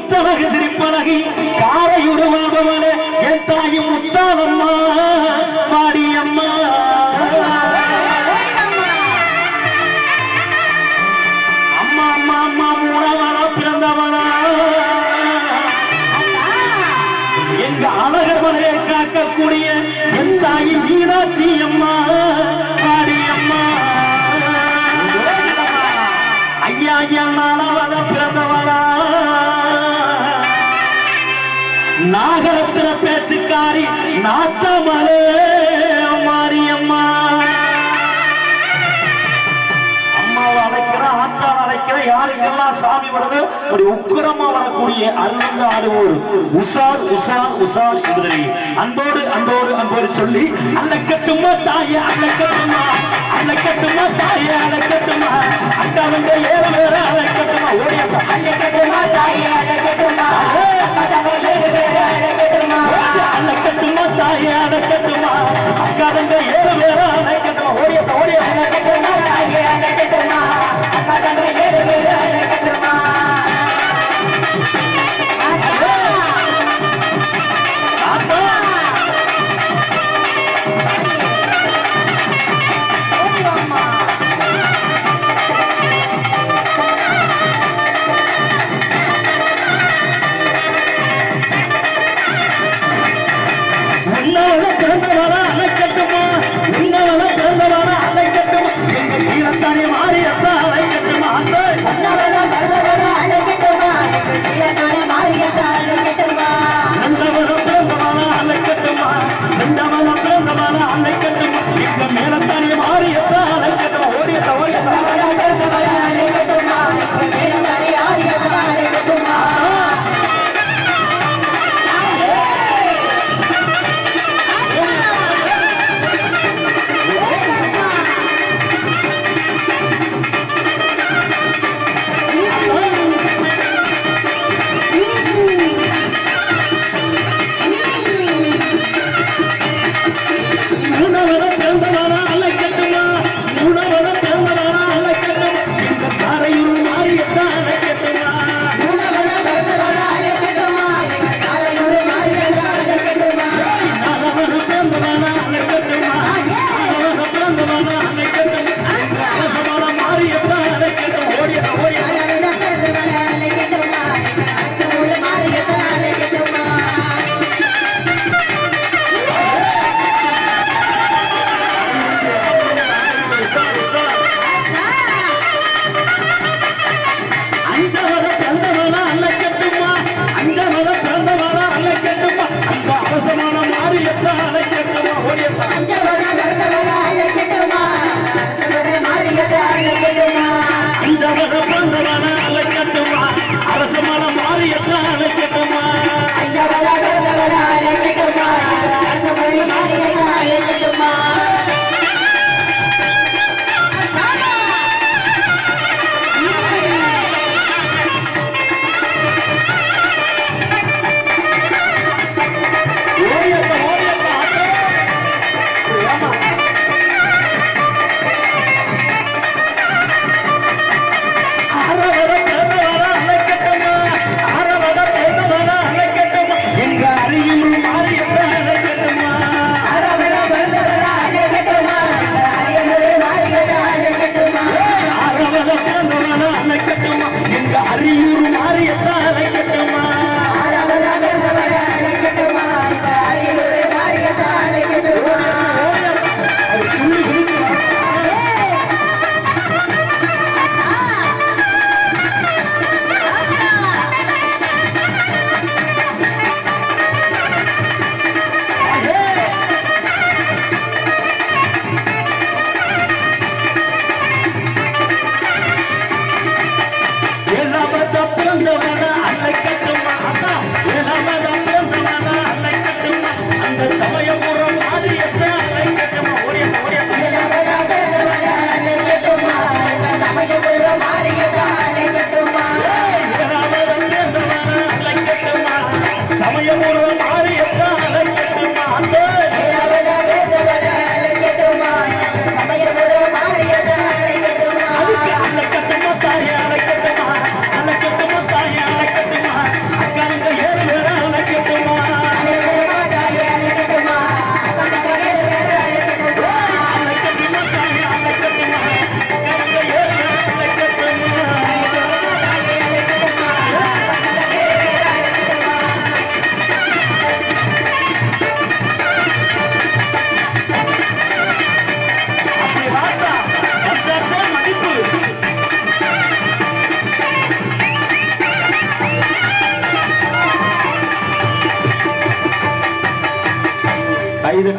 முத்தலகு சிரிப்பழகி காரையுடு வாழ்பவனே என் தாயும் முத்தாலம்மா மாடியம்மா அம்மா அம்மா அம்மா உணவனா பிறந்தவனா எங்க அழகவனையை காக்கக்கூடிய என் தாயி மீனாட்சி அம்மா மாடியம்மா ஐயா ஐயா நாத்தமலே மாரியம்மா. அம்மாவை அழைக்கிறேன் ஆத்தா அழைக்கிறேன் யாருக்கெல்லாம் சாமி வருது ஒரு உக்கிரமா வரக்கூடிய அருந்த ஆடுவோர் உஷா உஷார் உஷார் சுந்தரி. அன்போடு அன்போடு அன்போடு சொல்லி அல்ல கட்டுமா தாய அல்ல கட்டுமா? அல்ல கட்டுமா தாய அல்ல கட்டுமா? அக்கா வந்து ஏற வேற அல்ல கட்டுமா? ஓடியா அல்ல கட்டுமா தாய அல்ல கட்டுமா?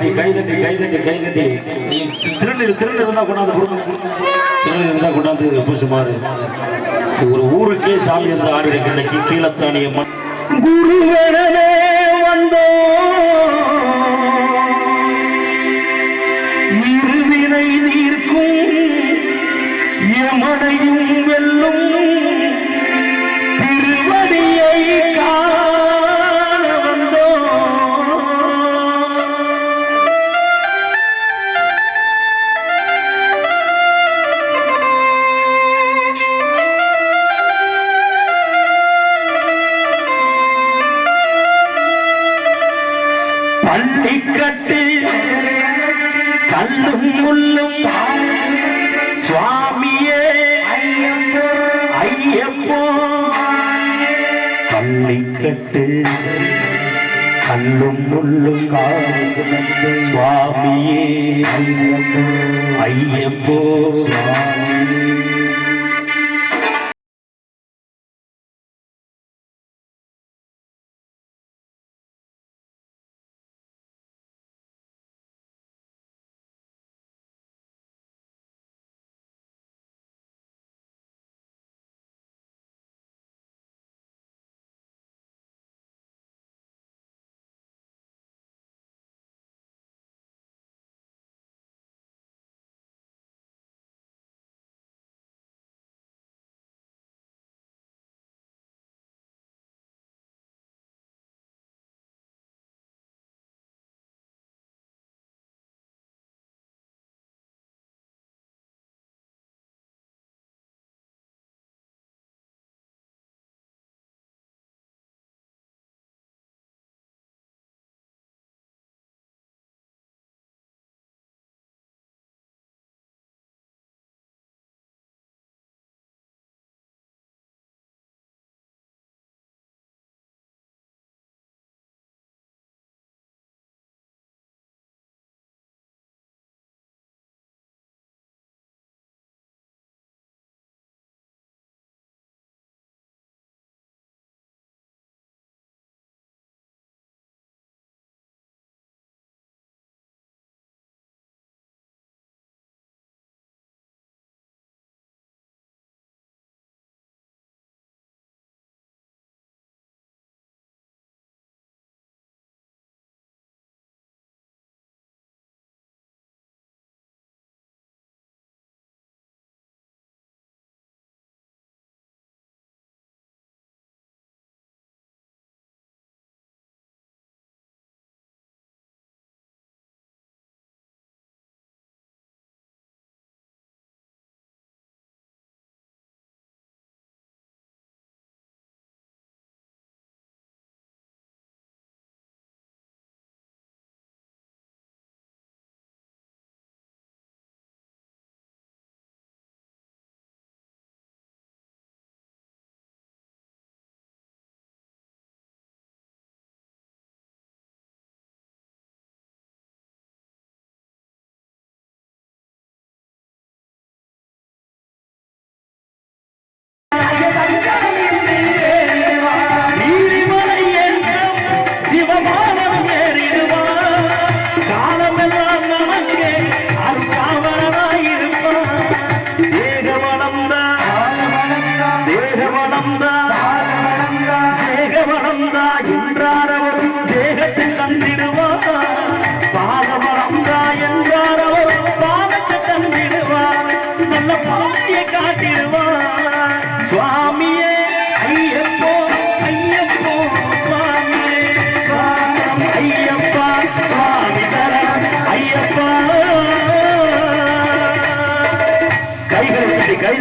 நீ கைதட்டி கைதட்டி கைதட்டி நீ திருநீர் திருநீர் இருந்தா கொண்டாந்து கொடுங்க திருநீர் இருந்தா கொண்டாந்து பூசுமாறு ஒரு ஊருக்கே சாமி இருந்து ஆடி இருக்கு இன்னைக்கு கீழத்தானிய மண். குருவரனே வந்தோம். സ്വാമിയേ അയ്യപ്പോ സ്വാമിയേ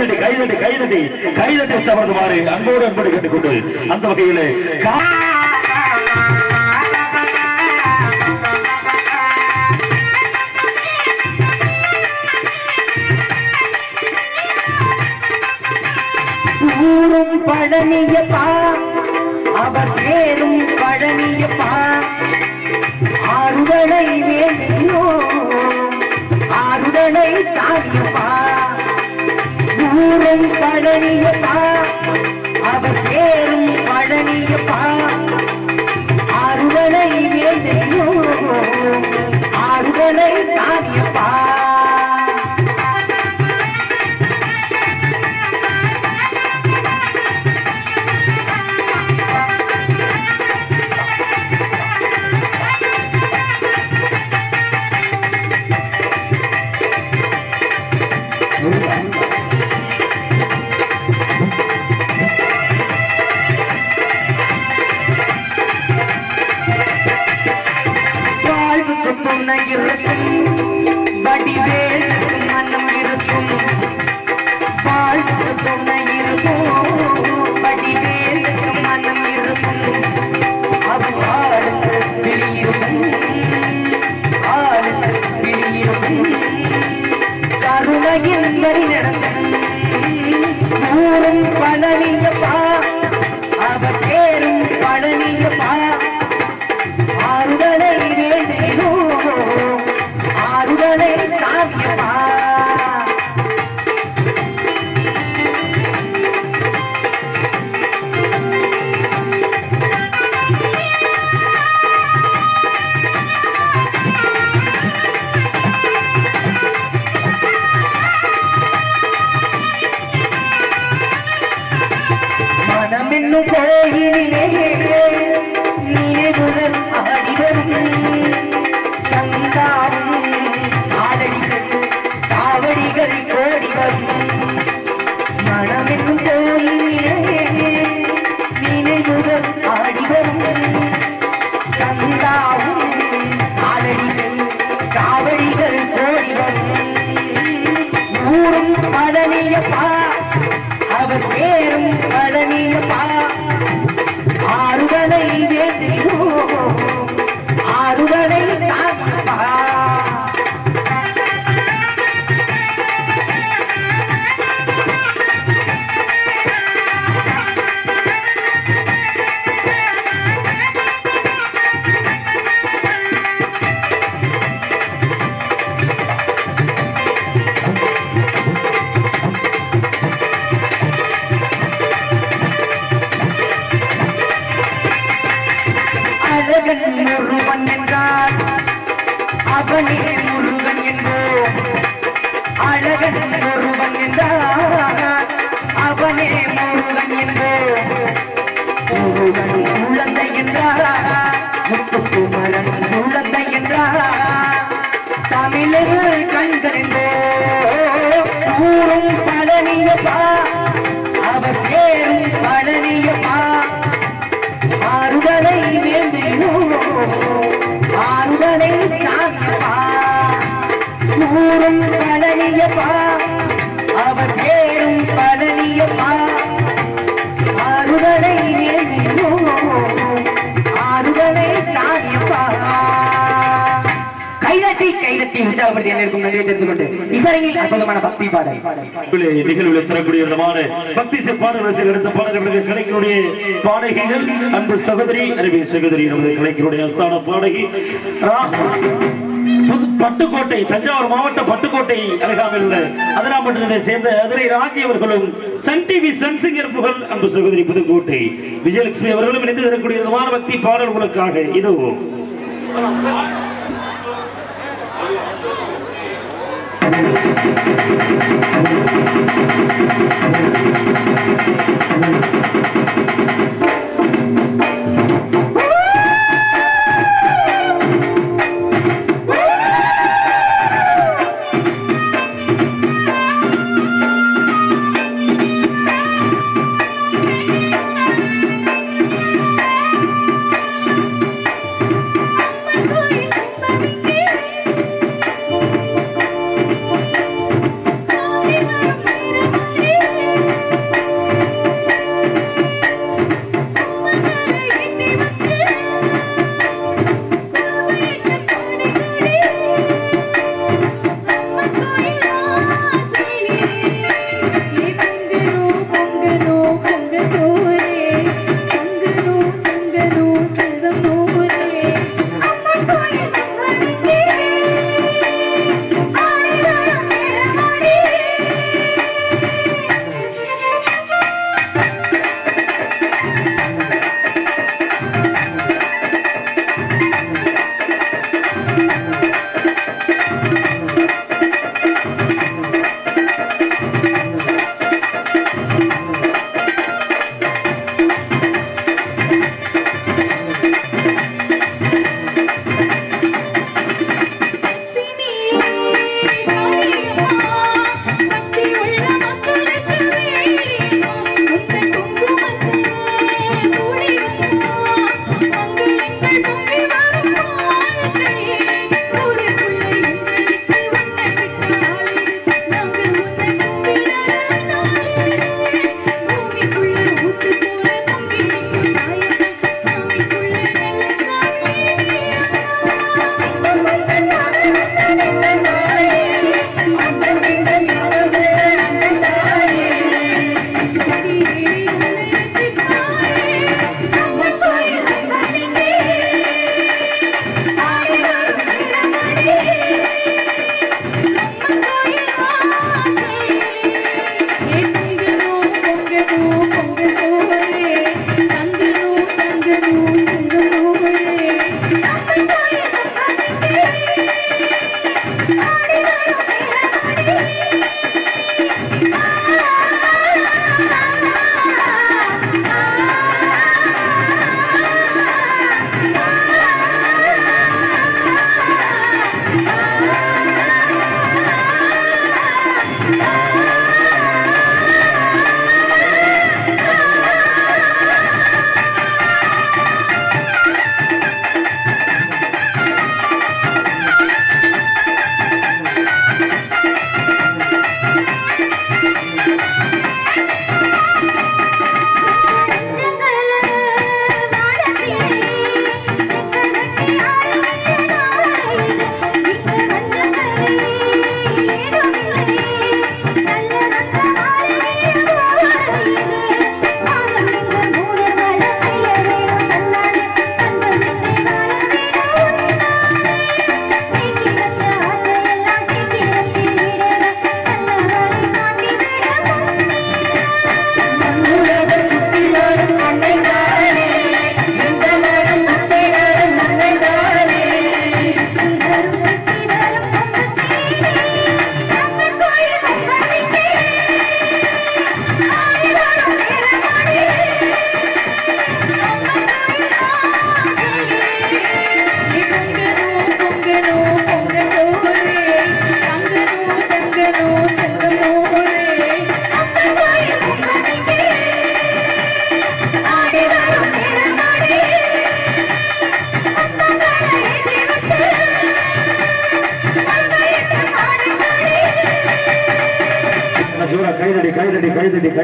கைதட்டி கைதட்டி கைதட்டி கைதட்டி கைதட்டி அன்போடு அன்போடு கேட்டுக்கொண்டு அந்த வகையிலே ஊரும் பழனியப்பா அவர் பேரும் பழனியப்பா. ஆறுதலை வேண்டியோ ஆறுதலை சாதியப்பா. ஊரும் பழனியப்பா. அவர் பேரும் பழனியப்பா. பழனியப்பா அவர் பேரும் முத்துக்குமரன் உள்ளத்தை என்றார் தமிழர்கள் கண்கள் ஊரும் பழனியப்பா அவர் பேரும் பழனியப்பா ஆறுதலை வேண்டியோ ஆறுதலை சாமியப்பா ஊரும் பழனியப்பா அவர் பேரும் பழனியப்பா. கைதட்டி கைதட்டி உற்சாகப்படுத்தி என்ன நன்றியை தெரிந்து கொண்டு இசையில் அற்புதமான பக்தி பாடல். நிகழ்வில் நிகழ்வில் தரக்கூடிய விதமான பக்தி பாடல் எடுத்த பாடல்களுக்கு கலைஞருடைய பாடகிகள் அன்பு சகோதரி அறிவி சகோதரி நமது கலைஞருடைய அஸ்தான பாடகி ரா- புது பட்டுக்கோட்டை தஞ்சாவூர் மாவட்ட பட்டுக்கோட்டை அருகாமையில் உள்ள சேர்ந்த அதிரை ராஜி அவர்களும் சன் டிவி சன் சிங்கர் புகழ் அன்பு சகோதரி புதுக்கோட்டை. விஜயலட்சுமி அவர்களும் இணைந்து தரக்கூடிய பக்தி பாடல் உங்களுக்காக Thank you.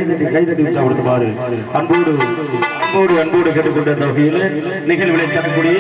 கைதட்டி கைதட்டி வச்சு உற்சாகப்படுத்து பாரு. அன்போடு அன்போடு அன்போடு கேட்டுக்கொண்ட வகையில் நிகழ்வுகளை தரக்கூடிய